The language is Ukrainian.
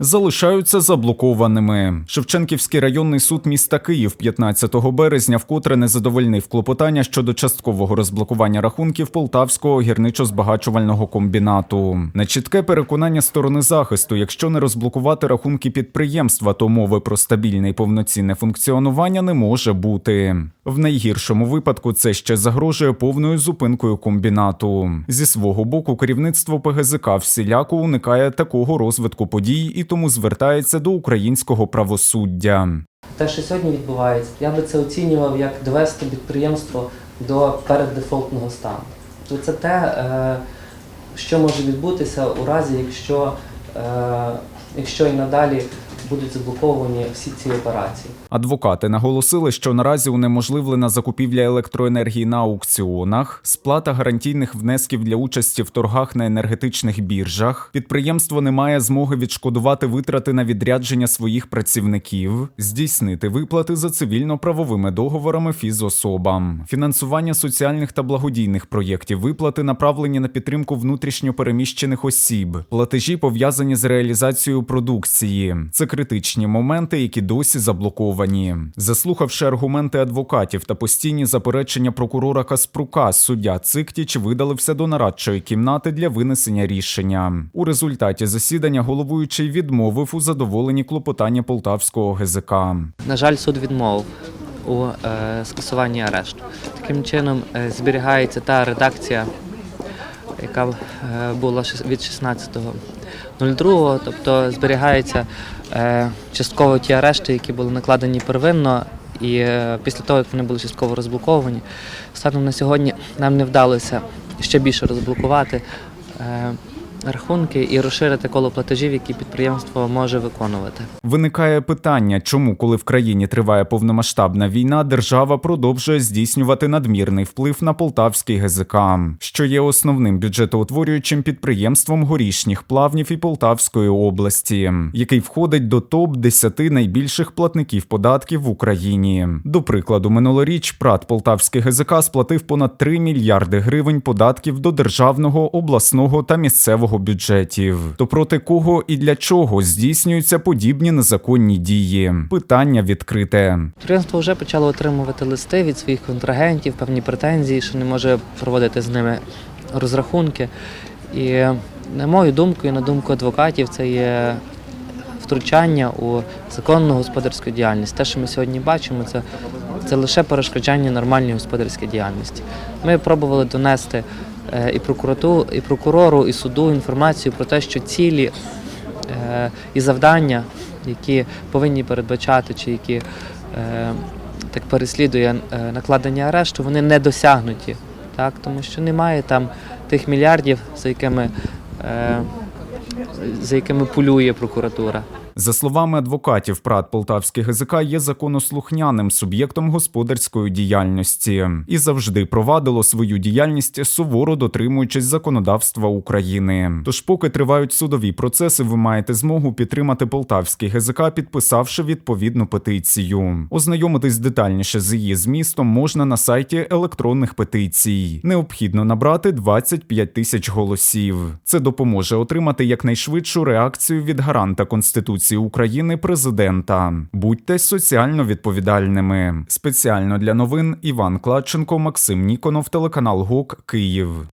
залишаються заблокованими. Шевченківський районний суд міста Київ 15 березня вкотре не задовольнив клопотання щодо часткового розблокування рахунків Полтавського гірничо-збагачувального комбінату. На чітке переконання сторони захисту, якщо не розблокувати рахунки підприємства, то мови про стабільне і повноцінне функціонування не може бути. В найгіршому випадку це ще загрожує повною зупинкою комбінату. Зі свого боку, керівництво ПГЗК всіляко уникає такого розвитку подій і тому звертається до українського правосуддя. Те, що сьогодні відбувається, я би це оцінював як довести підприємство до переддефолтного стану. Тобто це те, е, що може відбутися у разі, якщо, е, якщо і надалі будуть заблоковані всі ці операції. Адвокати наголосили, що наразі унеможливлена закупівля електроенергії на аукціонах, сплата гарантійних внесків для участі в торгах на енергетичних біржах. Підприємство не має змоги відшкодувати витрати на відрядження своїх працівників, здійснити виплати за цивільно-правовими договорами фізособам, фінансування соціальних та благодійних проєктів, виплати направлені на підтримку внутрішньо переміщених осіб, платежі пов'язані з реалізацією продукції. Це критичні моменти, які досі заблоковані. Заслухавши аргументи адвокатів та постійні заперечення прокурора Каспрука, суддя Циктіч видалився до нарадчої кімнати для винесення рішення. У результаті засідання головуючий відмовив у задоволенні клопотання полтавського ГЗК. На жаль, суд відмовив. У е, скасуванні арешту таким чином е, зберігається та редакція, яка е, була від 16 02, тобто зберігаються е, частково ті арешти, які були накладені первинно. І е, після того, як вони були частково розблоковані, станом на сьогодні нам не вдалося ще більше розблокувати. Е, рахунки і розширити коло платежів, які підприємство може виконувати. Виникає питання, чому, коли в країні триває повномасштабна війна, держава продовжує здійснювати надмірний вплив на полтавський ГЗК, що є основним бюджетоутворюючим підприємством горішніх плавнів і Полтавської області, який входить до топ 10 найбільших платників податків в Україні. До прикладу, минулоріч ПРАТ Полтавський ГЗК сплатив понад 3 мільярди гривень податків до державного, обласного та місцевого бюджетів. То проти кого і для чого здійснюються подібні незаконні дії? Питання відкрите. Підприємство вже почало отримувати листи від своїх контрагентів, певні претензії, що не може проводити з ними розрахунки. І на мою думку, і на думку адвокатів, це є втручання у законну господарську діяльність. Те, що ми сьогодні бачимо, це, це лише перешкоджання нормальній господарській діяльності. Ми пробували донести і прокурату, і прокурору, і суду інформацію про те, що цілі е, і завдання, які повинні передбачати, чи які е, так переслідує е, накладення арешту, вони не досягнуті, так? тому що немає там тих мільярдів, за якими, е, за якими полює прокуратура. За словами адвокатів, ПРАТ Полтавський ГЗК є законослухняним суб'єктом господарської діяльності і завжди провадило свою діяльність суворо дотримуючись законодавства України. Тож, поки тривають судові процеси, ви маєте змогу підтримати Полтавський ГЗК, підписавши відповідну петицію. Ознайомитись детальніше з її змістом можна на сайті електронних петицій. Необхідно набрати 25 тисяч голосів. Це допоможе отримати якнайшвидшу реакцію від гаранта Конституції України президента. Будьте соціально відповідальними. Спеціально для новин Іван Кладченко, Максим Ніконов, телеканал ГОК Київ.